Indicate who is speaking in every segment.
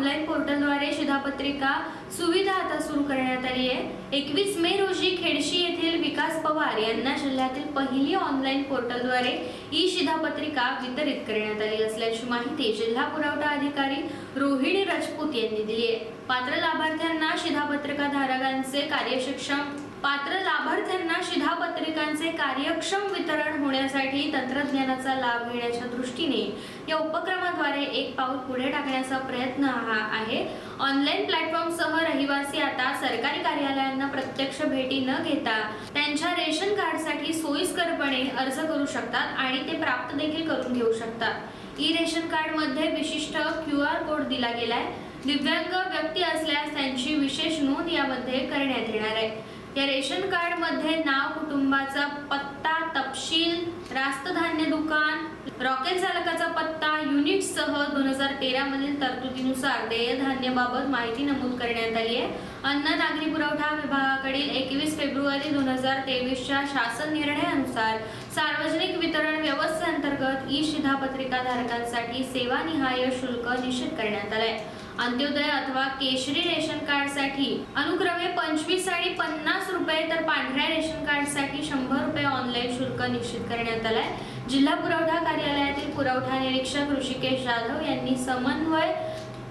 Speaker 1: Online पोर्टलद्वारे शिधापत्रिका सुविधा आता सुरू करण्यात आली आहे. एकवीस मे रोजी खेडशी येथील विकास पवार यांना जिल्ह्यातील पहिली ऑनलाईन पोर्टलद्वारे ई शिधापत्रिका वितरित करण्यात आली असल्याची माहिती जिल्हा पुरवठा अधिकारी रोहिणी राजपूत यांनी दिली आहे. पात्र लाभार्थ्यांना शिधापत्रिका धारकांचे कार्यशिक्षण पात्र लाभार्थ्यांना शिधापत्रिकांचे कार्यक्षम वितरण होण्यासाठी तंत्रज्ञानाचा लाभ घेण्याच्या दृष्टीने या उपक्रमाद्वारे एक पाऊल पुढे टाकण्याचा प्रयत्न रहा आहे. ऑनलाईन प्लॅटफॉर्मसह रहिवासी आता सरकारी कार्यालयांना प्रत्यक्ष भेटी न घेता त्यांच्या रेशन कार्डसाठी सोयीस्करपणे अर्ज करू शकतात आणि ते प्राप्त देखील करून घेऊ शकतात. ई रेशन कार्डमध्ये विशिष्ट क्यू आर कोड दिला गेलाय. दिव्यांग व्यक्ती असल्यास त्यांची विशेष नोंद यामध्ये करण्यात येणार आहे. या रेशन कार्डमध्ये नाव कुटुंबाचा पत्ता तपशील रास्त धान्य दुकान रॉकेल चालकाचा पत्ता युनिट सह दोन हजार तेरा मधील तरतुदीनुसार देय धान्याबाबत माहिती नमूद करण्यात आली आहे. अन्न नागरी पुरवठा विभागाकडील एकवीस फेब्रुवारी दोन हजार तेवीसच्या शासन निर्णयानुसार सार्वजनिक वितरण व्यवस्थेअंतर्गत ई शिधापत्रिका धारकांसाठी सेवानिहाय शुल्क निश्चित करण्यात आलंय. अंत्योदय अथवा केशरी रेशन कार्डसाठी अनुक्रमे पंचवीस आणि पन्नास रुपये तर पांढऱ्या रेशन कार्डसाठी शंभर रुपये ऑनलाईन शुल्क निश्चित करण्यात आलंय. जिल्हा पुरवठा कार्यालय पुरवठा निरीक्षक ऋषिकेश जाधव यांनी समन्वय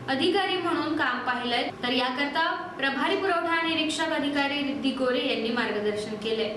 Speaker 1: अधिकारी म्हणून काम पाहिलंय. तर याकरता प्रभारी पुरवठा निरीक्षक अधिकारी रिद्धी गोरे यांनी मार्गदर्शन केले